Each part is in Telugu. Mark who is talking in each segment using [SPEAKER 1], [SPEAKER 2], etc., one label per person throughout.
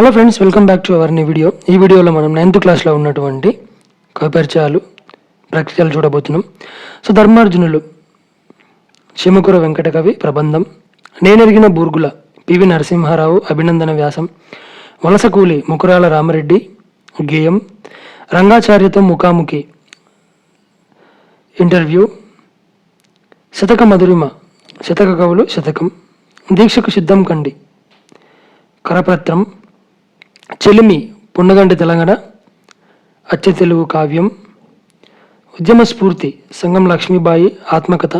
[SPEAKER 1] Hello friends welcome back to our new video ఈ వీడియోలో మనం నైన్త్ క్లాస్లో ఉన్నటువంటి కవిపరిచయాలు పరిచయాలు చూడబోతున్నాం. సో ధర్మార్జునులు శిమకుర వెంకట కవి ప్రబంధం నేనెరిగిన బూర్గుల పివి నరసింహారావు అభినందన వ్యాసం వలసకూలి ముకురాల రామరెడ్డి గేయం రంగాచార్యతో ముఖాముఖి ఇంటర్వ్యూ శతక మధురిమ శతక కవులు శతకం దీక్షకు సిద్ధం కండి కరపత్రం చెలిమి పున్నగంటి తెలంగాణ అచ్చ తెలుగు కావ్యం ఉద్యమ స్ఫూర్తి సంగం లక్ష్మీబాయి ఆత్మకథ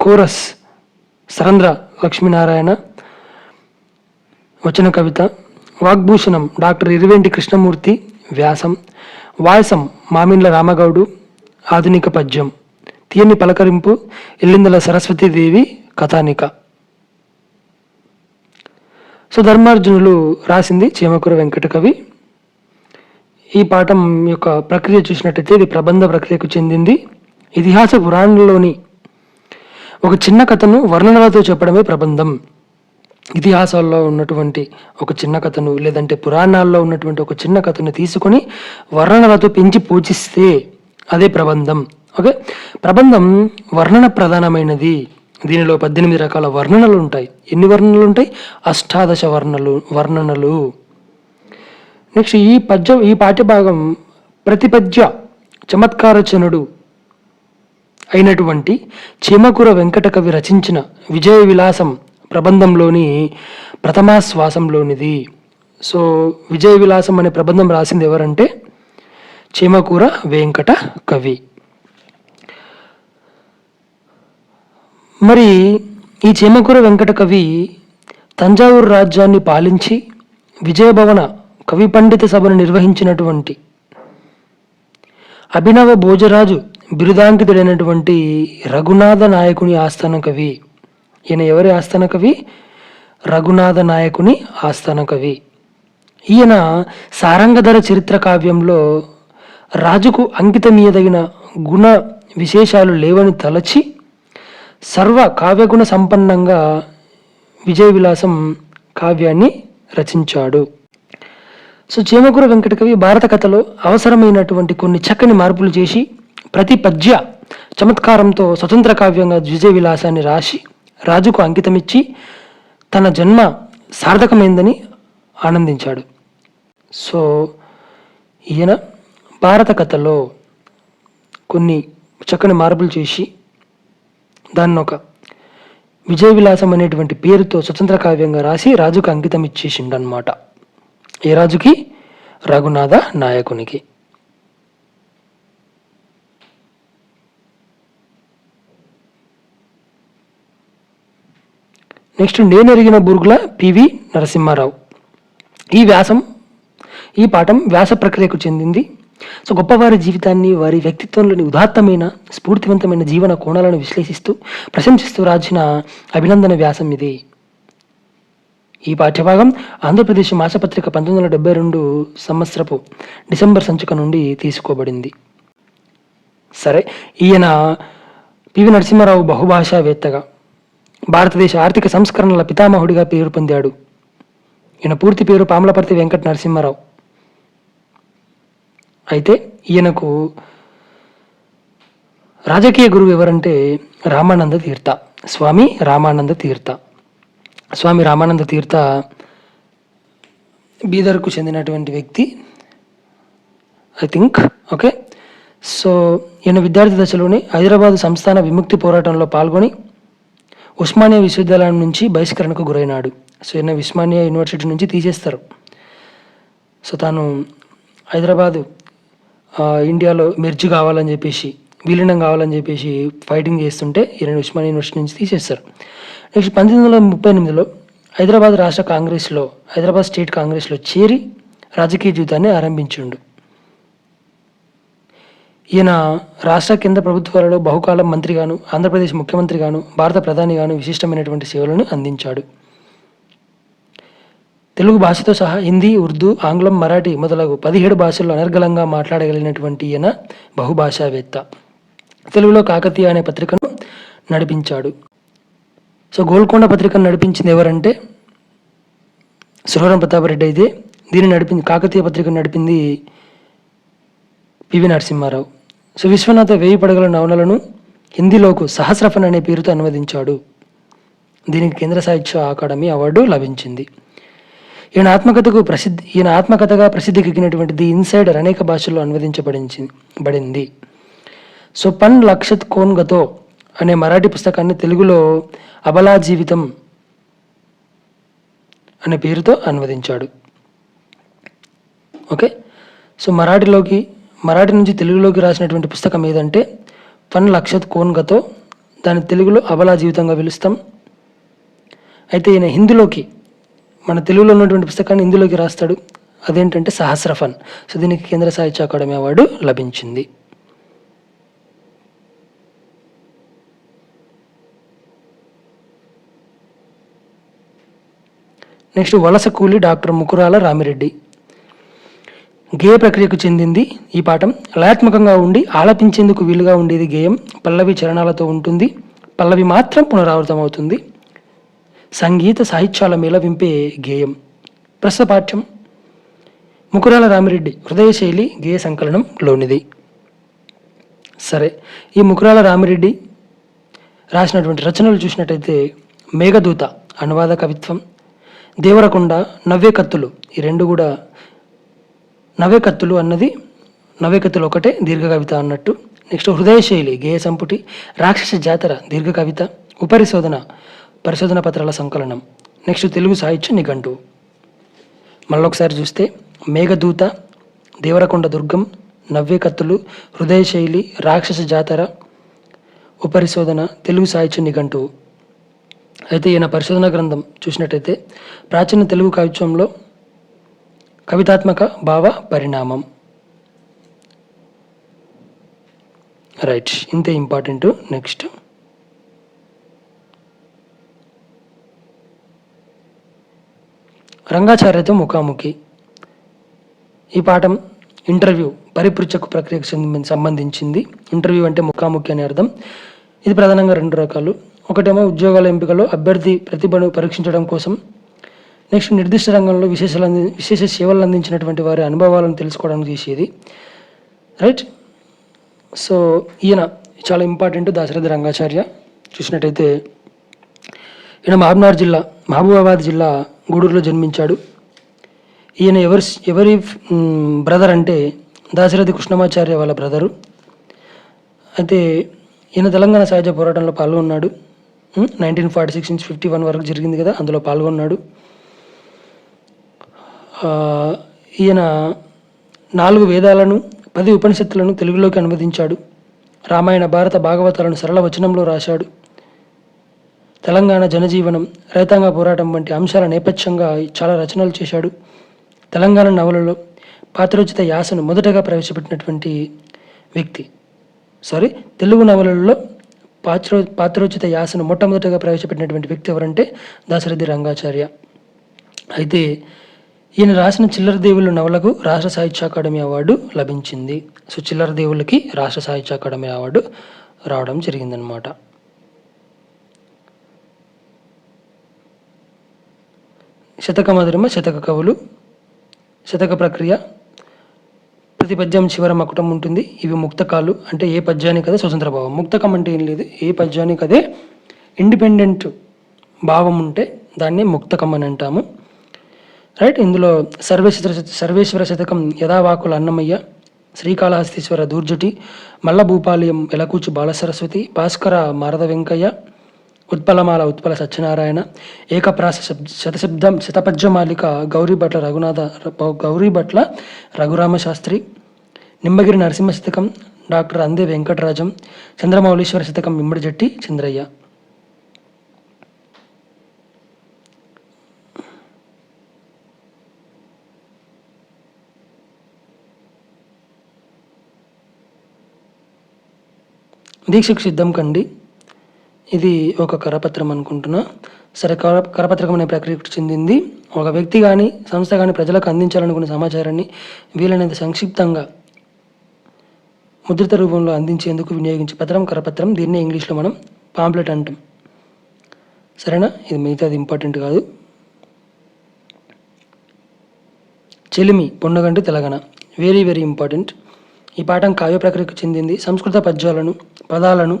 [SPEAKER 1] కోరస్ సరంధ్ర లక్ష్మీనారాయణ వచన కవిత వాగ్భూషణం డాక్టర్ ఇరువేంటి కృష్ణమూర్తి వ్యాసం వాయసం మామిండ్ల రామగౌడు ఆధునిక పద్యం తీయని పలకరింపు ఇల్లిందల సరస్వతీదేవి కథానిక. సో ధర్మార్జునులు రాసింది చీమకూర వెంకట కవి. ఈ పాఠం యొక్క ప్రక్రియ చూసినట్టయితే ఇది ప్రబంధ ప్రక్రియకు చెందింది. ఇతిహాస పురాణంలోని ఒక చిన్న కథను వర్ణనలతో చెప్పడమే ప్రబంధం. ఇతిహాసాల్లో ఉన్నటువంటి ఒక చిన్న కథను లేదంటే పురాణాల్లో ఉన్నటువంటి ఒక చిన్న కథను తీసుకొని వర్ణనలతో పెంచి పూజిస్తే అదే ప్రబంధం. ఓకే? ప్రబంధం వర్ణన ప్రధానమైనది. దీనిలో పద్దెనిమిది రకాల వర్ణనలు ఉంటాయి. ఎన్ని వర్ణనలు ఉంటాయి? అష్టాదశ వర్ణలు వర్ణనలు. నెక్స్ట్ ఈ పద్యం ఈ పాఠ్యభాగం ప్రతిపద్య చమత్కారచనుడు అయినటువంటి చీమకుర వెంకట కవి రచించిన విజయ విలాసం ప్రబంధంలోని ప్రథమాశ్వాసంలోనిది సో విజయ విలాసం అనే ప్రబంధం రాసింది ఎవరంటే? చీమకూర వెంకట కవి. మరి ఈ చీమకూర వెంకట కవి తంజావూరు రాజ్యాన్ని పాలించి విజయభవన కవి పండిత సభను నిర్వహించినటువంటి అభినవ భోజరాజు బిరుదాంకితుడైనటువంటి రఘునాథ నాయకుని ఆస్థాన కవి. ఈయన ఎవరి ఆస్థాన కవి? రఘునాథ నాయకుని ఆస్థాన కవి. ఈయన సారంగధర చరిత్ర కావ్యంలో రాజుకు అంకితమీయదగిన గుణ విశేషాలు లేవని తలచి సర్వ కావ్యగుణ సంపన్నంగా విజయ విలాసం కావ్యాన్ని రచించాడు. సో చీమకూర వెంకట కవి భారత కథలో అవసరమైనటువంటి కొన్ని చక్కని మార్పులు చేసి ప్రతి పద్య చమత్కారంతో స్వతంత్ర కావ్యంగా విజయ విలాసాన్ని రాసి రాజుకు అంకితమిచ్చి తన జన్మ సార్థకమైందని ఆనందించాడు. సో ఈయన భారత కథలో కొన్ని చక్కని మార్పులు చేసి దాన్ని ఒక విజయ విలాసం అనేటువంటి పేరుతో స్వతంత్ర కావ్యంగా రాసి రాజుకు అంకితం ఇచ్చేసిండనమాట. ఏ రాజుకి? రఘునాథ నాయకునికి. నెక్స్ట్ నేను ఎరిగిన బురుగుల పివి నరసింహారావు. ఈ వ్యాసం ఈ పాఠం వ్యాస ప్రక్రియకు చెందింది సో గొప్పవారి జీవితాన్ని వారి వ్యక్తిత్వంలోని ఉదాత్తమైన స్ఫూర్తివంతమైన జీవన కోణాలను విశ్లేషిస్తూ ప్రశంసిస్తూ రాసిన అభినందన వ్యాసం ఇది. ఈ పాఠ్యభాగం ఆంధ్రప్రదేశ్ మాసపత్రిక పంతొమ్మిది వందల డెబ్బై రెండు సంవత్సరపు డిసెంబర్ సంచిక నుండి తీసుకోబడింది. సరే ఈయన పివి నరసింహారావు బహుభాషావేత్తగా భారతదేశ ఆర్థిక సంస్కరణల పితామహుడిగా పేరు పొందాడు. ఈయన పూర్తి పేరు పామలపర్తి వెంకట నరసింహారావు. అయితే ఈయనకు రాజకీయ గురువు ఎవరంటే రామానంద తీర్థ. స్వామి రామానంద తీర్థ. స్వామి రామానంద తీర్థ బీదర్కు చెందినటువంటి వ్యక్తి ఐ థింక్ ఓకే సో ఈయన విద్యార్థి దశలోనే హైదరాబాద్ సంస్థాన విముక్తి పోరాటంలో పాల్గొని ఉస్మానియా విశ్వవిద్యాలయం నుంచి బహిష్కరణకు గురైనాడు. సో ఈయన ఉస్మానియా యూనివర్సిటీ నుంచి తీసేస్తారు. సో తాను హైదరాబాదు ఇండియాలో మెర్జ్ కావాలని చెప్పేసి విలీనం కావాలని చెప్పేసి ఫైటింగ్ చేస్తుంటే ఈయన ఉస్మానియా యూనివర్సిటీ నుంచి తీసేస్తారు. నెక్స్ట్ పంతొమ్మిది వందల ముప్పై ఎనిమిదిలో హైదరాబాద్ రాష్ట్ర కాంగ్రెస్లో హైదరాబాద్ స్టేట్ కాంగ్రెస్లో చేరి రాజకీయ జీవితాన్ని ఆరంభించిండు. ఈయన రాష్ట్ర కేంద్ర ప్రభుత్వాలలో బహుకాలం మంత్రిగాను ఆంధ్రప్రదేశ్ ముఖ్యమంత్రిగాను భారత ప్రధానిగాను విశిష్టమైనటువంటి సేవలను అందించాడు. తెలుగు భాషతో సహా హిందీ ఉర్దూ ఆంగ్లం మరాఠీ మొదలగు పదిహేడు భాషల్లో అనర్గళంగా మాట్లాడగలిగినటువంటి ఈయన బహుభాషావేత్త. తెలుగులో కాకతీయ అనే పత్రికను నడిపించాడు. సో గోల్కొండ పత్రికను నడిపించింది ఎవరంటే సురవరం ప్రతాపరెడ్డి అయితే. దీన్ని నడిపింది కాకతీయ పత్రిక నడిపింది పివి నరసింహారావు. సో విశ్వనాథ వేయి పడగల నవలలను హిందీలోకు సహస్రఫన్ అనే పేరుతో అనువదించాడు. దీనికి కేంద్ర సాహిత్య అకాడమీ అవార్డు లభించింది. ఈయన ఆత్మకథకు ప్రసిద్ధి ఈయన ఆత్మకథగా ప్రసిద్ధికెక్కినటువంటి ది ఇన్సైడర్ అనేక భాషల్లో అనువదించబడించి బడింది సో పన్ లక్షత్ కోన్గతో అనే మరాఠీ పుస్తకాన్ని తెలుగులో అబలా జీవితం అనే పేరుతో అనువదించాడు. ఓకే? సో మరాఠీలోకి మరాఠీ నుంచి తెలుగులోకి రాసినటువంటి పుస్తకం ఏదంటే పన్ లక్షత్ కోన్గతో దాని తెలుగులో అబలా జీవితంగా పిలుస్తాం. అయితే ఈయన హిందీలోకి మన తెలుగులో ఉన్నటువంటి పుస్తకాన్ని ఇందులోకి రాస్తాడు. అదేంటంటే సహస్రఫన్. సో దీనికి కేంద్ర సాహిత్య అకాడమీ అవార్డు లభించింది. నెక్స్ట్ వలస కూలి డాక్టర్ ముకురాల రామిరెడ్డి. గేయ ప్రక్రియకు చెందింది ఈ పాఠం. లయాత్మకంగా ఉండి ఆలపించేందుకు వీలుగా ఉండేది గేయం పల్లవి చరణాలతో ఉంటుంది. పల్లవి మాత్రం పునరావృతం అవుతుంది సంగీత సాహిత్యాల మేళవింపే గేయం. ప్రస్తుత పాఠ్యం ముకురాల రామిరెడ్డి. హృదయశైలి గేయ గేయ సంకలనంలోనిది. సరే ఈ ముకురాల రామిరెడ్డి రాసినటువంటి రచనలు చూసినట్టయితే మేఘదూత అనువాద కవిత్వం దేవరకొండ నవ్వే కత్తులు ఈ రెండు కూడా నవ్వే కత్తులు అన్నది నవ్వే కత్తులు ఒకటే దీర్ఘ కవిత అన్నట్టు. నెక్స్ట్ హృదయశైలి గేయ సంపుటి రాక్షస జాతర దీర్ఘ కవిత ఉపరిశోధన పరిశోధన పత్రాల సంకలనం. నెక్స్ట్ తెలుగు సాహిత్య నిఘంటు. మళ్ళొకసారి చూస్తే మేఘదూత దేవరకొండ దుర్గం నవ్వే కత్తులు హృదయ శైలి రాక్షస జాతర ఉపరిశోధన తెలుగు సాహిత్య నిఘంటు. అయితే ఈయన పరిశోధన గ్రంథం చూసినట్టయితే ప్రాచీన తెలుగు కవిత్వంలో కవితాత్మక భావ పరిణామం. రైట్ ఇంతే ఇంపార్టెంట్. నెక్స్ట్ రంగాచార్యతో ముఖాముఖి. ఈ పాఠం ఇంటర్వ్యూ పరిపృచ్ఛకు ప్రక్రియకు సంబంధించింది. ఇంటర్వ్యూ అంటే ముఖాముఖి అనే అర్థం. ఇది ప్రధానంగా రెండు రకాలు. ఒకటేమో ఉద్యోగాల ఎంపికలో అభ్యర్థి ప్రతిభను పరీక్షించడం కోసం. నెక్స్ట్ నిర్దిష్ట రంగంలో విశేషాలు అంది విశేష సేవలు అందించినటువంటి వారి అనుభవాలను తెలుసుకోవడానికి చేసేది. రైట్? సో ఈయన చాలా ఇంపార్టెంట్ దాశరథి రంగాచార్య. చూసినట్టయితే ఈయన మహబూబ్నగర్ జిల్లా మహబూబాబాద్ జిల్లా గూడూరులో జన్మించాడు. ఈయన ఎవరి ఎవరి బ్రదర్ అంటే దాశరథి కృష్ణమాచార్య వాళ్ళ బ్రదరు. అయితే ఈయన తెలంగాణ సహజ పోరాటంలో పాల్గొన్నాడు. నైన్టీన్ ఫార్టీ సిక్స్ నుంచి ఫిఫ్టీ వన్ వరకు జరిగింది కదా అందులో పాల్గొన్నాడు. ఈయన నాలుగు వేదాలను పది ఉపనిషత్తులను తెలుగులోకి అనువదించాడు. రామాయణ భారత భాగవతాలను సరళ వచనంలో రాశాడు. తెలంగాణ జనజీవనం రైతాంగ పోరాటం వంటి అంశాల నేపథ్యంగా చాలా రచనలు చేశాడు. తెలంగాణ నవలలో పాత్రోచిత యాసను మొదటగా ప్రవేశపెట్టినటువంటి వ్యక్తి. సారీ తెలుగు నవలల్లో పాత్రో పాత్రోచిత యాసను మొట్టమొదటగా ప్రవేశపెట్టినటువంటి వ్యక్తి ఎవరంటే దాశరథి రంగాచార్య. అయితే ఈయన రాసిన చిల్లర దేవుళ్ళ నవలకు రాష్ట్ర సాహిత్య అకాడమీ అవార్డు లభించింది. సో చిల్లర దేవుళ్ళకి రాష్ట్ర సాహిత్య అకాడమీ అవార్డు రావడం జరిగిందనమాట శతక మధురమ శతక కవులు శతక ప్రక్రియ ప్రతి పద్యం చివర మకుటం ఉంటుంది. ఇవి ముక్తకాలు అంటే ఏ పద్యానికి అదే స్వతంత్ర భావం. ముక్తకం అంటే ఏం లేదు ఏ పద్యానికి అదే ఇండిపెండెంట్ భావం ఉంటే దాన్ని ముక్తకం అని అంటాము. రైట్ ఇందులో సర్వేశ్వర సర్వేశ్వర శతకం యథావాకుల అన్నమయ్య శ్రీకాళహస్తీశ్వర దూర్జటి మల్లభూపాలయం ఎలకూచి బాలసరస్వతి భాస్కర మారద వెంకయ్య ఉత్పలమాల ఉత్పల సత్యనారాయణ ఏకప్రాస శతశబ్దం శతపద్యమాలిక గౌరీభట్ల రఘునాథ గౌరీభట్ల రఘురామ శాస్త్రి నిమ్మగిరి నరసింహ శతకం డాక్టర్ అందే వెంకటరాజం చంద్రమౌళీశ్వర శతకం ఇమ్మడిజట్టి చంద్రయ్య. దీక్షకు సిద్ధం కండి. ఇది ఒక కరపత్రం అనుకుంటున్నా. సరే కర కరపత్రకం అనే ప్రక్రియకు చెందింది. ఒక వ్యక్తి కానీ సంస్థ కానీ ప్రజలకు అందించాలనుకునే సమాచారాన్ని వీలైనంత సంక్షిప్తంగా ముద్రిత రూపంలో అందించేందుకు వినియోగించే పత్రం కరపత్రం. దీన్నే ఇంగ్లీష్లో మనం పాంప్లెట్ అంటాం. సరేనా? ఇది మిగతాది ఇంపార్టెంట్ కాదు. చెలిమి పొండగంటి తెలంగాణ. Very very important. ఈ పాఠం కావ్య ప్రక్రియకు చెందింది. సంస్కృత పద్యాలను పదాలను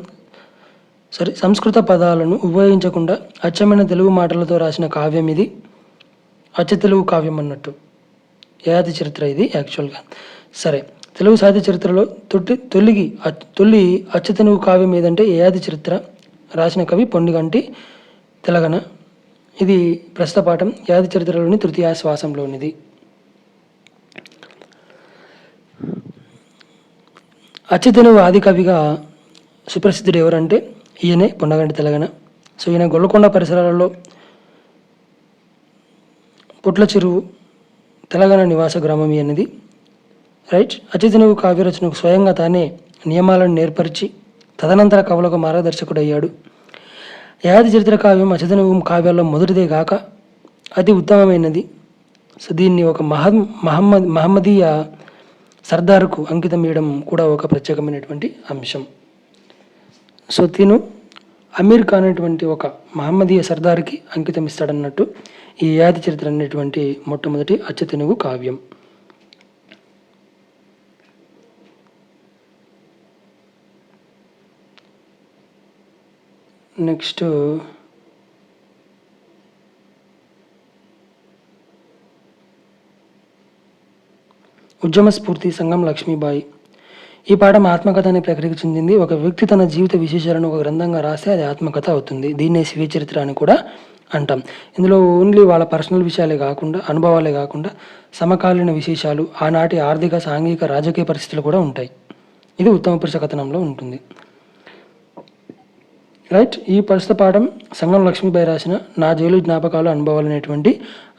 [SPEAKER 1] సారీ సంస్కృత పదాలను ఉపయోగించకుండా అచ్చమైన తెలుగు మాటలతో రాసిన కావ్యం ఇది. అచ్చ తెలుగు కావ్యం అన్నట్టు. యయాతి చరిత్ర ఇది యాక్చువల్గా సరే తెలుగు సాహిత్య చరిత్రలో తొట్టి తొలిగి తొలి అచ్చ తెలుగు కావ్యం ఏదంటే యయాతి చరిత్ర రాసిన కవి పొండిగంటి తెలంగాణ ఇది ప్రస్తుత పాఠం యాది చరిత్రలోని తృతీయ శ్వాసంలోనిది. అచ్చ తెలుగు ఆది కవిగా సుప్రసిద్ధుడు ఎవరంటే ఈయనే పొన్నగంటి తెలంగాణ సో ఈయన గొల్లకొండ పరిసరాలలో పుట్ల చెరువు తెలంగాణ నివాస గ్రామం అనేది రైట్? అచితనువు కావ్యరచనకు స్వయంగా తానే నియమాలను నేర్పరిచి తదనంతర కవులకు మార్గదర్శకుడయ్యాడు. యాది చరిత్ర కావ్యం అచితనువు కావ్యాల్లో మొదటిదే కాక అతి ఉత్తమమైనది. సో దీన్ని ఒక మహద్ మహమ్మద్ మహమ్మదీయ సర్దార్కు అంకితం ఇవ్వడం కూడా ఒక ప్రత్యేకమైనటువంటి అంశం. సో తిను. అమీర్ ఖాన్ అనేటువంటి ఒక మహమ్మదీయ సర్దార్కి అంకితం ఇస్తాడన్నట్టు ఈ యాది చరిత్ర అనేటువంటి మొట్టమొదటి అచ్చతెనుగు కావ్యం. నెక్స్ట్ ఉద్యమ స్ఫూర్తి సంఘం లక్ష్మీబాయి. ఈ పాఠం ఆత్మకథ అనే ప్రక్రియకు చెందింది. ఒక వ్యక్తి తన జీవిత విశేషాలను ఒక గ్రంథంగా రాస్తే అది ఆత్మకథ అవుతుంది. దీన్నే శివ చరిత్ర అని కూడా అంటాం. ఇందులో ఓన్లీ వాళ్ళ పర్సనల్ విషయాలే కాకుండా అనుభవాలే కాకుండా సమకాలీన విశేషాలు ఆనాటి ఆర్థిక సాంఘిక రాజకీయ పరిస్థితులు కూడా ఉంటాయి. ఇది ఉత్తమ పురుష కథనంలో ఉంటుంది. రైట్ ఈ ప్రస్తుత పాఠం సంగం లక్ష్మీబాయి రాసిన నా జైలు జ్ఞాపకాలు అనుభవాలు అనేటువంటి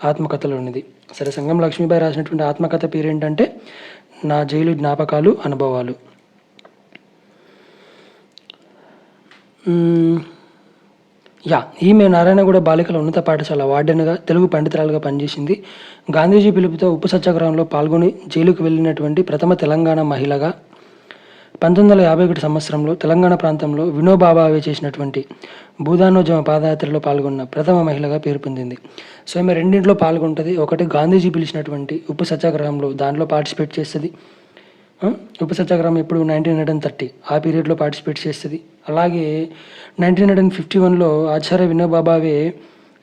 [SPEAKER 1] ఆత్మకథలో ఉన్నది సరే సంగం లక్ష్మీబాయి రాసినటువంటి ఆత్మకథ పేరు ఏంటంటే నా జైలు జ్ఞాపకాలు అనుభవాలు. యా ఈమె నారాయణగూడ బాలికల ఉన్నత పాఠశాల వార్డెన్గా తెలుగు పండితురాలుగా పనిచేసింది. గాంధీజీ పిలుపుతో ఉప్పు సత్యాగ్రహంలో పాల్గొని జైలుకు వెళ్ళినటువంటి ప్రథమ తెలంగాణ మహిళగా పంతొమ్మిది వందల యాభై ఒకటి సంవత్సరంలో తెలంగాణ ప్రాంతంలో వినోబాబావే చేసినటువంటి భూదానోద్యమ పాదయాత్రలో పాల్గొన్న ప్రథమ మహిళగా పేరు పొందింది. సో ఈమె రెండింటిలో పాల్గొంటుంది. ఒకటి గాంధీజీ పిలిచినటువంటి ఉప్పు సత్యాగ్రహంలో దాంట్లో పార్టిసిపేట్ చేస్తుంది. ఉప ఉప్పు సత్యాగ్రహం ఇప్పుడు నైన్టీన్ హండ్రెడ్ అండ్ థర్టీ ఆ పీరియడ్లో పార్టిసిపేట్ చేస్తుంది. అలాగే నైన్టీన్ హండ్రెడ్ అండ్ ఫిఫ్టీ వన్లో ఆచార్య వినోబాబావే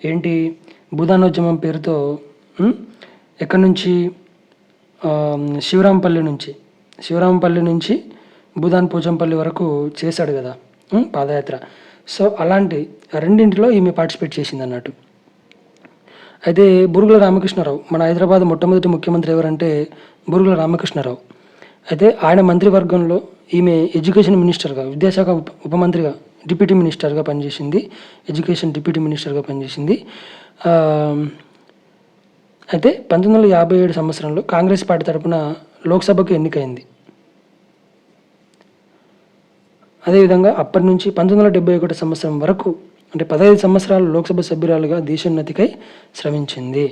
[SPEAKER 1] ఏంటి భూదానోద్యమం పేరుతో ఎక్కడి నుంచి? శివరాంపల్లి నుంచి శివరాంపల్లి నుంచి భూదాన్ పోచంపల్లి వరకు చేశాడు కదా పాదయాత్ర. సో అలాంటి రెండింటిలో ఈమె పార్టిసిపేట్ చేసింది అన్నట్టు అయితే బురుగుల రామకృష్ణారావు మన హైదరాబాద్ మొట్టమొదటి ముఖ్యమంత్రి ఎవరంటే బురుగుల రామకృష్ణారావు. అయితే ఆయన మంత్రివర్గంలో ఈమె ఎడ్యుకేషన్ మినిస్టర్గా విద్యాశాఖ ఉప ఉపమంత్రిగా డిప్యూటీ మినిస్టర్గా పనిచేసింది. ఎడ్యుకేషన్ డిప్యూటీ మినిస్టర్గా పనిచేసింది. అయితే పంతొమ్మిది వందల యాభై ఏడు సంవత్సరంలో కాంగ్రెస్ పార్టీ తరపున లోక్సభకు ఎన్నికైంది. అదేవిధంగా అప్పటి నుంచి పంతొమ్మిది వందల డెబ్బై ఒకటి సంవత్సరం వరకు అంటే పదహైదు సంవత్సరాలు లోక్సభ సభ్యురాలుగా దేశోన్నతికై శ్రమించింది.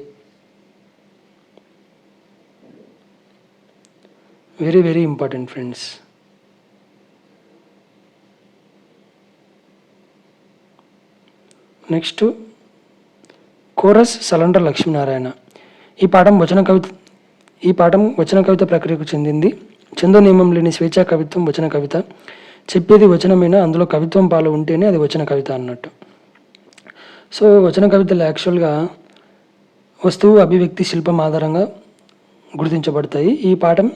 [SPEAKER 1] Very very important friends next chorus సలండర్ Lakshminarayana. ఈ పాఠం వచన కవిత ఈ పాఠం వచన కవిత ప్రక్రియకు చెందింది. చందో నియమం లేని స్వేచ్ఛా కవిత్వం వచన కవిత. చెప్పేది వచనమైనా? అందులో కవిత్వం పాలు ఉంటేనే అది వచన కవిత అన్నట్టు. సో వచన కవితలు యాక్చువల్గా వస్తువు అభివ్యక్తి శిల్పం ఆధారంగా గుర్తించబడతాయి. ఈ పాఠం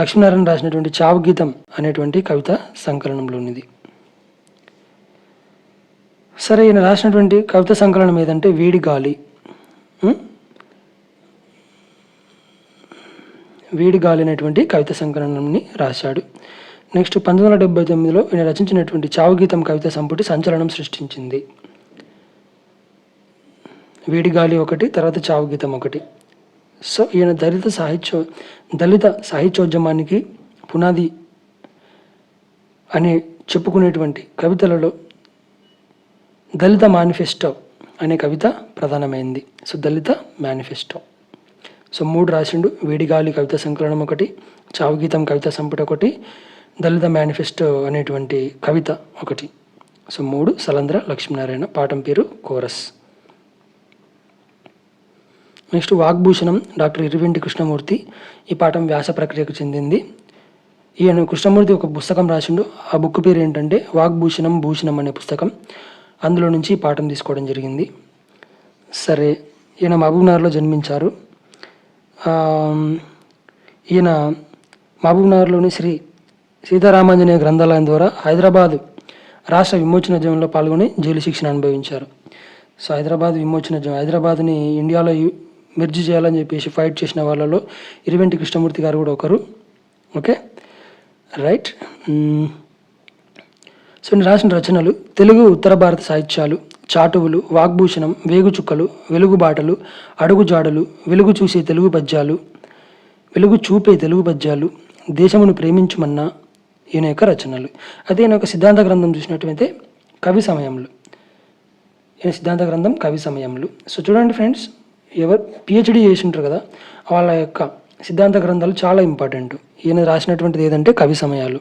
[SPEAKER 1] లక్ష్మీనారాయణ రాసినటువంటి చావు గీతం అనేటువంటి కవిత సంకలనంలోనిది. సరే ఈయన రాసినటువంటి కవిత సంకలనం ఏదంటే వేడి గాలి. వేడి గాలి అనేటువంటి కవిత సంకలనంని రాశాడు. నెక్స్ట్ పంతొమ్మిది వందల డెబ్బై తొమ్మిదిలో ఈయన రచించినటువంటి చావు గీతం కవిత సంపుటి సంచలనం సృష్టించింది. వేడిగాలి ఒకటి తర్వాత చావు గీతం ఒకటి. సో ఈయన దళిత సాహిత్యో దళిత సాహిత్యోద్యమానికి పునాది అని చెప్పుకునేటువంటి కవితలలో దళిత మేనిఫెస్టో అనే కవిత ప్రధానమైంది. సో దళిత మేనిఫెస్టో. సో మూడు రాసిండు వేడిగాలి కవిత సంకలనం ఒకటి చావుగీతం కవిత సంపుట ఒకటి దళిత మేనిఫెస్టో అనేటువంటి కవిత ఒకటి. సో మూడు సలంద్ర లక్ష్మీనారాయణ పాఠం పేరు కోరస్. నెక్స్ట్ వాగ్భూషణం డాక్టర్ ఇరువెంటి కృష్ణమూర్తి. ఈ పాఠం వ్యాస ప్రక్రియకు చెందింది. ఈయన కృష్ణమూర్తి ఒక పుస్తకం రాసిండు. ఆ బుక్ పేరు ఏంటంటే వాగ్భూషణం భూషణం అనే పుస్తకం. అందులో నుంచి ఈ పాఠం తీసుకోవడం జరిగింది. సరే ఈయన మహబూబ్నగర్లో జన్మించారు. ఈయన మహబూబ్నగర్లోని శ్రీ సీతారామాంజనేయ గ్రంథాలయం ద్వారా హైదరాబాద్ రాష్ట్ర విమోచనోద్యమంలో పాల్గొని జైలు శిక్షణ అనుభవించారు. సో హైదరాబాద్ విమోచనోద్యమం హైదరాబాద్ని ఇండియాలో యు- మెర్జ్ చేయాలని చెప్పేసి ఫైట్ చేసిన వాళ్ళలో ఇరివెంటి కృష్ణమూర్తి గారు కూడా ఒకరు. ఓకే? రైట్. సో నేను రాసిన రచనలు తెలుగు ఉత్తర భారత సాహిత్యాలు చాటువులు వాగ్భూషణం వేగుచుక్కలు వెలుగుబాటలు అడుగుజాడలు వెలుగు చూసే తెలుగు పద్యాలు వెలుగు చూపే తెలుగు పద్యాలు దేశమును ప్రేమించుమన్న ఈయన యొక్క రచనలు. అదే ఈయన యొక్క సిద్ధాంత గ్రంథం చూసినట్టయితే కవి సమయంలో ఈయన సిద్ధాంత గ్రంథం కవి సమయంలో సో చూడండి ఫ్రెండ్స్ ఎవరు పిహెచ్డి చేసి ఉంటారు కదా వాళ్ళ యొక్క సిద్ధాంత గ్రంథాలు చాలా ఇంపార్టెంట్ ఈయన రాసినటువంటిది ఏదంటే కవి సమయాలు.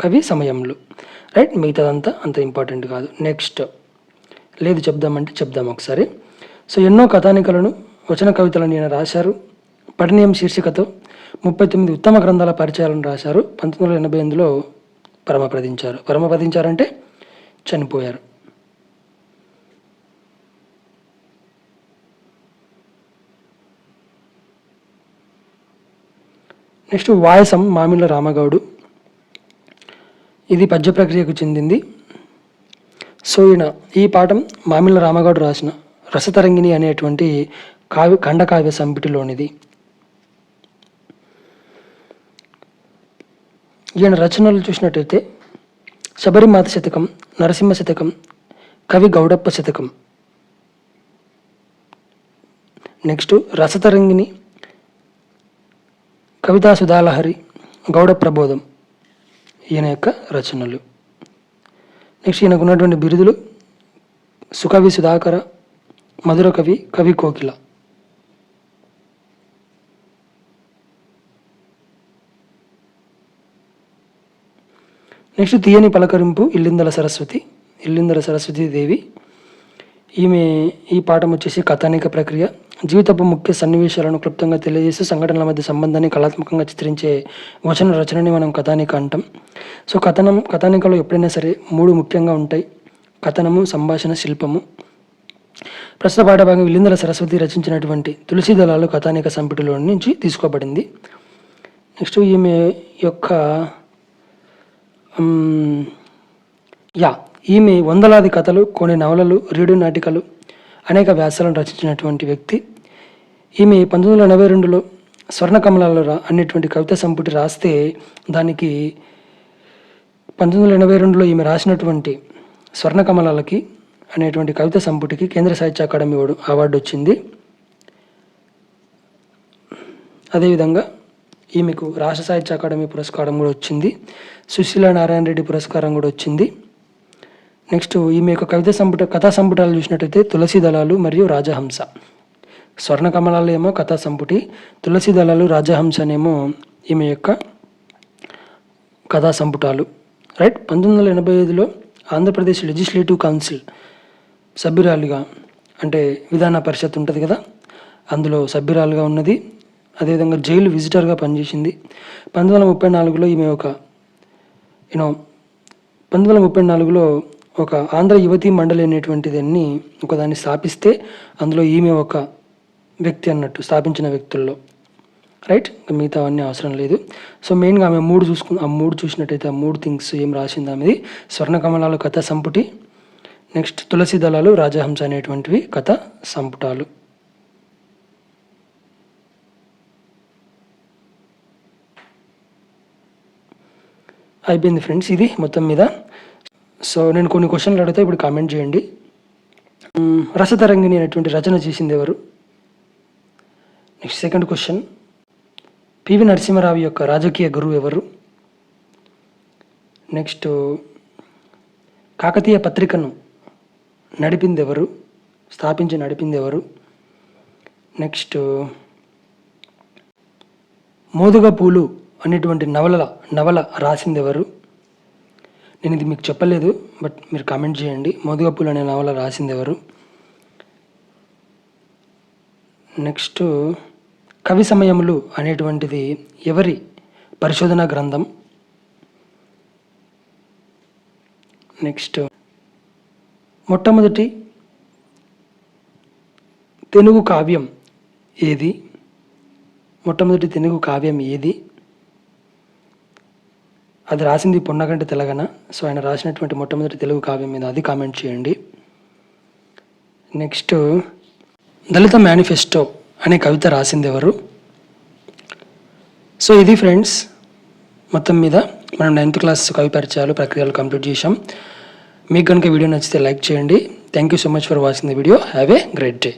[SPEAKER 1] కవి సమయంలో రైట్? మిగతాదంతా అంత ఇంపార్టెంట్ కాదు. నెక్స్ట్ లేదు చెప్దామంటే చెప్దాం ఒకసారి. సో ఎన్నో కథానికలను వచన కవితలను ఈయన రాశారు. పఠనీయం శీర్షికతో ముప్పై తొమ్మిది ఉత్తమ గ్రంథాల పరిచయాలను రాశారు. పంతొమ్మిది వందల ఎనభై ఎనిమిదిలో పరమపదించారు పరమపదించారంటే చనిపోయారు. నెక్స్ట్ వాయసం మామిళ్ళ రామగౌడు. ఇది పద్య ప్రక్రియకు చెందింది. సో ఈయన ఈ పాఠం మామిళ్ళ రామగౌడు రాసిన రసతరంగిణి అనేటువంటి కావ్య ఖండకావ్య సంపుటిలోనిది. ఈయన రచనలు చూసినట్టయితే శబరిమాత శతకం నరసింహ శతకం కవి గౌడప్ప శతకం. నెక్స్ట్ రసతరంగిణి కవితా సుధాలహరి గౌడ ప్రబోధం ఈయన యొక్క రచనలు. నెక్స్ట్ ఈయనకు ఉన్నటువంటి బిరుదులు సుకవి సుధాకర మధుర కవి కవి కోకిల. నెక్స్ట్ తీయని పలకరింపు ఇల్లిందల సరస్వతి ఇల్లిందల సరస్వతి దేవి. ఈమె ఈ పాఠం వచ్చేసి కథానిక ప్రక్రియ. జీవితపు ముఖ్య సన్నివేశాలను క్లుప్తంగా తెలియజేసి సంఘటనల మధ్య సంబంధాన్ని కళాత్మకంగా చిత్రించే వచన రచనని మనం కథానిక అంటాం. సో కథనం కథానికలో ఎప్పుడైనా సరే మూడు ముఖ్యంగా ఉంటాయి. కథనము సంభాషణ శిల్పము. ప్రస్తుత పాఠభాగం విలిందల సరస్వతి రచించినటువంటి తులసి దళాలు కథానిక సంపుటిలో నుంచి తీసుకోబడింది. నెక్స్ట్ ఈమె యొక్క యా ఈమె వందలాది కథలు కొన్ని నవలలు రేడియో నాటికలు అనేక వ్యాసాలను రచించినటువంటి వ్యక్తి. ఈమె పంతొమ్మిది వందల ఎనభై రెండులో స్వర్ణకమలాలు రా అనేటువంటి కవిత సంపుటి రాస్తే దానికి పంతొమ్మిది వందల ఎనభై రెండులో ఈమె రాసినటువంటి స్వర్ణకమలాలకి అనేటువంటి కవిత సంపుటికి కేంద్ర సాహిత్య అకాడమీ అవార్డు- అవార్డు వచ్చింది. అదేవిధంగా ఈమెకు రాష్ట్ర సాహిత్య అకాడమీ పురస్కారం కూడా వచ్చింది. సుశీల నారాయణ రెడ్డి పురస్కారం కూడా వచ్చింది. నెక్స్ట్ ఈమె యొక్క కవిత సంపుట కథా సంపుటాలు చూసినట్టయితే తులసి దళాలు మరియు రాజహంస. స్వర్ణ కమలాలు ఏమో కథా సంపుటి తులసి దళాలు రాజహంస అనేమో ఈమె యొక్క కథా సంపుటాలు. రైట్ పంతొమ్మిది వందల ఎనభై ఐదులో ఆంధ్రప్రదేశ్ లెజిస్లేటివ్ కౌన్సిల్ సభ్యురాలుగా అంటే విధాన పరిషత్ ఉంటుంది కదా అందులో సభ్యురాలుగా ఉన్నది. అదేవిధంగా జైలు విజిటర్గా పనిచేసింది. పంతొమ్మిది వందల ముప్పై నాలుగులో ఈమె ఒక యూనో పంతొమ్మిది వందల ముప్పై నాలుగులో ఒక ఆంధ్ర యువతి మండలి అనేటువంటిదన్ని ఒకదాన్ని స్థాపిస్తే అందులో ఈమె ఒక వ్యక్తి అన్నట్టు స్థాపించిన వ్యక్తుల్లో. రైట్ ఇంకా మిగతా అవన్నీ అవసరం లేదు. సో మెయిన్గా ఆమె మూడు చూసుకున్న ఆ మూడు చూసినట్టయితే ఆ మూడు థింగ్స్ ఏం రాసింది ఆమెది? స్వర్ణకమలాలు కథ సంపుటి నెక్స్ట్ తులసి దళాలు రాజహంస అనేటువంటివి కథ సంపుటాలు. అయిపోయింది ఫ్రెండ్స్ ఇది మొత్తం మీద. సో నేను కొన్ని క్వశ్చన్లు అడిగితే ఇప్పుడు కామెంట్ చేయండి. మ్మ్, రసతరంగిణి అనేటువంటి రచన చేసింది ఎవరు? Next second question. PV Narasimha Rao యొక్క రాజకీయ గురువు ఎవరు? నెక్స్ట్ కాకతీయ పత్రికను నడిపింది ఎవరు? స్థాపించి నడిపింది ఎవరు? నెక్స్ట్ మోదుగ పూలు అనేటువంటి నవల నవల రాసింది ఎవరు నేను ఇది మీకు చెప్పలేదు బట్ మీరు కామెంట్ చేయండి. మోదుగ అనే నవల రాసింది ఎవరు నెక్స్ట్ కవి సమయములు అనేటువంటిది ఎవరి పరిశోధన గ్రంథం? నెక్స్ట్ మొట్టమొదటి తెలుగు కావ్యం ఏది? మొట్టమొదటి తెలుగు కావ్యం ఏది? అది రాసింది పొన్నగంటి తెలగన. సో ఆయన రాసినటువంటి మొట్టమొదటి తెలుగు కావ్యం మీద అది కామెంట్ చేయండి. నెక్స్ట్ దళిత మేనిఫెస్టో అనే కవిత రాసింది ఎవరు? సో ఇది ఫ్రెండ్స్ మొత్తం మీద మనం నైన్త్ క్లాస్ కవి పరిచయాలు ప్రక్రియలు కంప్లీట్ చేసాం మీకు కనుక వీడియో నచ్చితే లైక్ చేయండి. Thank you so much for watching the video have a great day